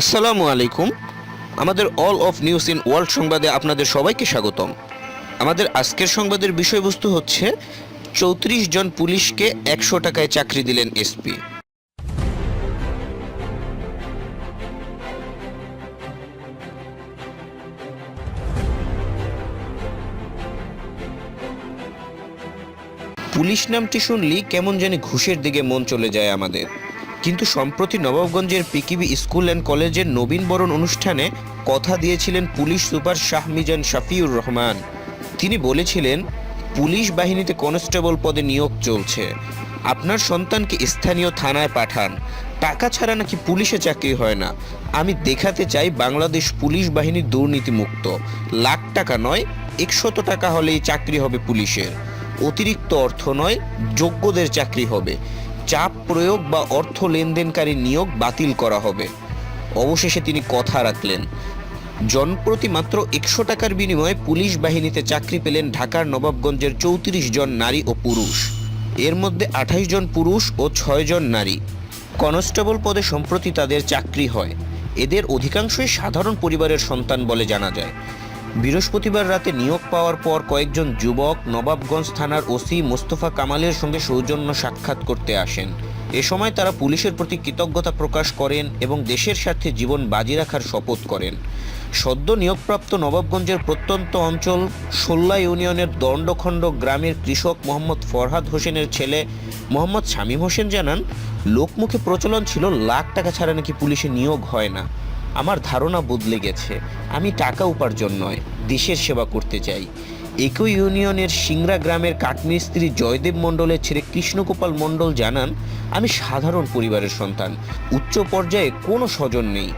আসসালামু আলাইকুম। আমাদের all of news in world সংবাদে আপনাদের সবাইকে স্বাগতম। আমাদের আজকের সংবাদের বিষয়বস্তু হচ্ছে, চৌত্রিশ জন পুলিশকে একশো টাকায় চাকরি দিলেন এসপি পুলিশ নামটি শুনলি কেমন জানি ঘুষের দিকে মন চলে যায় আমাদের। কিন্তু সম্প্রতি নবাবগঞ্জের পিকিবি স্কুল অ্যান্ড কলেজের নবীন বরণ অনুষ্ঠানে কথা দিয়েছিলেন পুলিশ সুপার শাহ মিজান শাফিউর রহমান। তিনি বলেছিলেন, পুলিশ বাহিনীতে কনস্টেবল পদে নিয়োগ চলছে। আপনার সন্তানকে স্থানীয় থানায় পাঠান। টাকা ছাড়া নাকি পুলিশে চাকরি হয় না। আমি দেখাতে চাই বাংলাদেশ পুলিশ বাহিনী দুর্নীতিমুক্ত। লাখ টাকা নয়, একশত টাকা হলেই চাকরি হবে পুলিশের। অতিরিক্ত অর্থ নয়, যোগ্যদের চাকরি হবে। চাপ প্রয়োগ বা অর্থ লেনদেনকারী নিয়োগ বাতিল করা হবে। অবশেষে তিনি কথা রাখলেন। জনপ্রতি মাত্র একশো টাকার বিনিময়ে পুলিশ বাহিনীতে চাকরি পেলেন ঢাকার নবাবগঞ্জের চৌত্রিশ জন নারী ও পুরুষ। এর মধ্যে আঠাশ জন পুরুষ ও ছয় জন নারী। কনস্টেবল পদে সম্প্রতি তাদের চাকরি হয়। এদের অধিকাংশই সাধারণ পরিবারের সন্তান বলে জানা যায়। বৃহস্পতিবার রাতে নিয়োগ পাওয়ার পর কয়েকজন যুবক নবাবগঞ্জ থানার ওসি মোস্তফা কামালের সঙ্গে সৌজন্য সাক্ষাৎ করতে আসেন। এ সময় তারা পুলিশের প্রতি কৃতজ্ঞতা প্রকাশ করেন এবং দেশের স্বার্থে জীবন বাজি রাখার শপথ করেন। সদ্য নিয়োগপ্রাপ্ত নবাবগঞ্জের প্রত্যন্ত অঞ্চল সোল্লা ইউনিয়নের দণ্ডখণ্ড গ্রামের কৃষক মোহাম্মদ ফরহাদ হোসেনের ছেলে মোহাম্মদ শামীম হোসেন জানান, লোকমুখে প্রচলন ছিল, লাখ টাকা ছাড়া নাকি পুলিশে নিয়োগ হয় না। আমার ধারণা বদলে গেছে। আমি টাকা উপার্জন নয়, দেশের সেবা করতে চাই। একই ইউনিয়নের সিংরা গ্রামের কাঠমিস্ত্রি জয়দেব মণ্ডলের ছেলে কৃষ্ণগোপাল মণ্ডল জানান, আমি সাধারণ পরিবারের সন্তান। উচ্চ পর্যায়ে কোনো স্বজন নেই।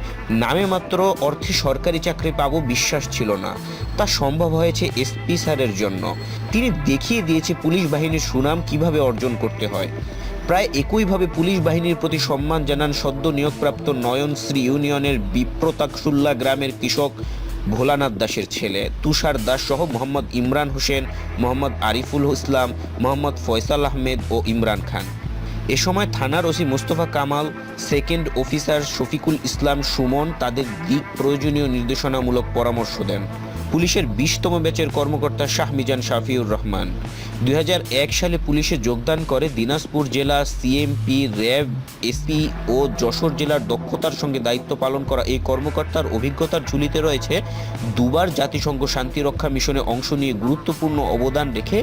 নামে মাত্র অর্থে সরকারি চাকরি পাবো বিশ্বাস ছিল না। তা সম্ভব হয়েছে এসপি স্যারের জন্য। তিনি দেখিয়ে দিয়েছে পুলিশ বাহিনীর সুনাম কীভাবে অর্জন করতে হয়। প্রায় একইভাবে পুলিশ বাহিনীর প্রতি সম্মান জানান সদ্য নিয়োগপ্রাপ্ত নয়নশ্রী ইউনিয়নের বিপ্রতাকসুল্লা গ্রামের কৃষক ভোলানাথ দাসের ছেলে, তুষার দাস সহ মোহাম্মদ ইমরান হোসেন, মোহাম্মদ আরিফুল ইসলাম, মোহাম্মদ ফয়সাল আহমেদ ও ইমরান খান। এ সময় থানার OC Mostafa Kamal, second officer Shafiqul Islam Sumon তাদের দিক প্রয়োজনীয় নির্দেশনামূলক পরামর্শ দেন। পুলিশের বিশতম ব্যাচের কর্মকর্তা শাহ মিজান শাফিউর রহমান। দুই হাজার এক সালে পুলিশে যোগদান করে দিনাজপুর জেলা সিএমপি, র্যাব, এসপি ও যশোর জেলার দক্ষতার সঙ্গে দায়িত্ব পালন করা এই কর্মকর্তার অভিজ্ঞতার ঝুলিতে রয়েছে দুবার জাতিসংঘ শান্তিরক্ষা মিশনে অংশ নিয়ে গুরুত্বপূর্ণ অবদান রেখে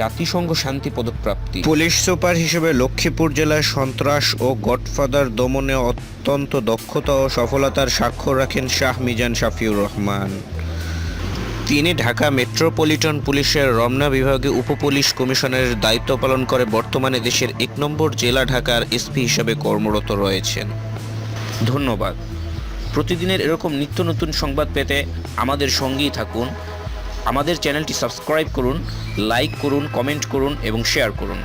জাতিসংঘ শান্তি পদকপ্রাপ্তি। পুলিশ সুপার হিসেবে লক্ষ্মীপুর জেলায় সন্ত্রাস ও গডফাদার দমনে অত্যন্ত দক্ষতা ও সফলতার স্বাক্ষর রাখেন শাহ মিজান শাফিউর রহমান। তিনি ঢাকা মেট্রোপলিটন পুলিশের রমনা বিভাগে উপপুলিশ কমিশনারের দায়িত্ব পালন করে বর্তমানে দেশের এক নম্বর জেলা ঢাকার এসপি হিসাবে কর্মরত রয়েছেন। ধন্যবাদ। প্রতিদিনের এরকম নিত্য নতুন সংবাদ পেতে আমাদের সঙ্গেই থাকুন। আমাদের চ্যানেলটি সাবস্ক্রাইব করুন, লাইক করুন, কমেন্ট করুন এবং শেয়ার করুন।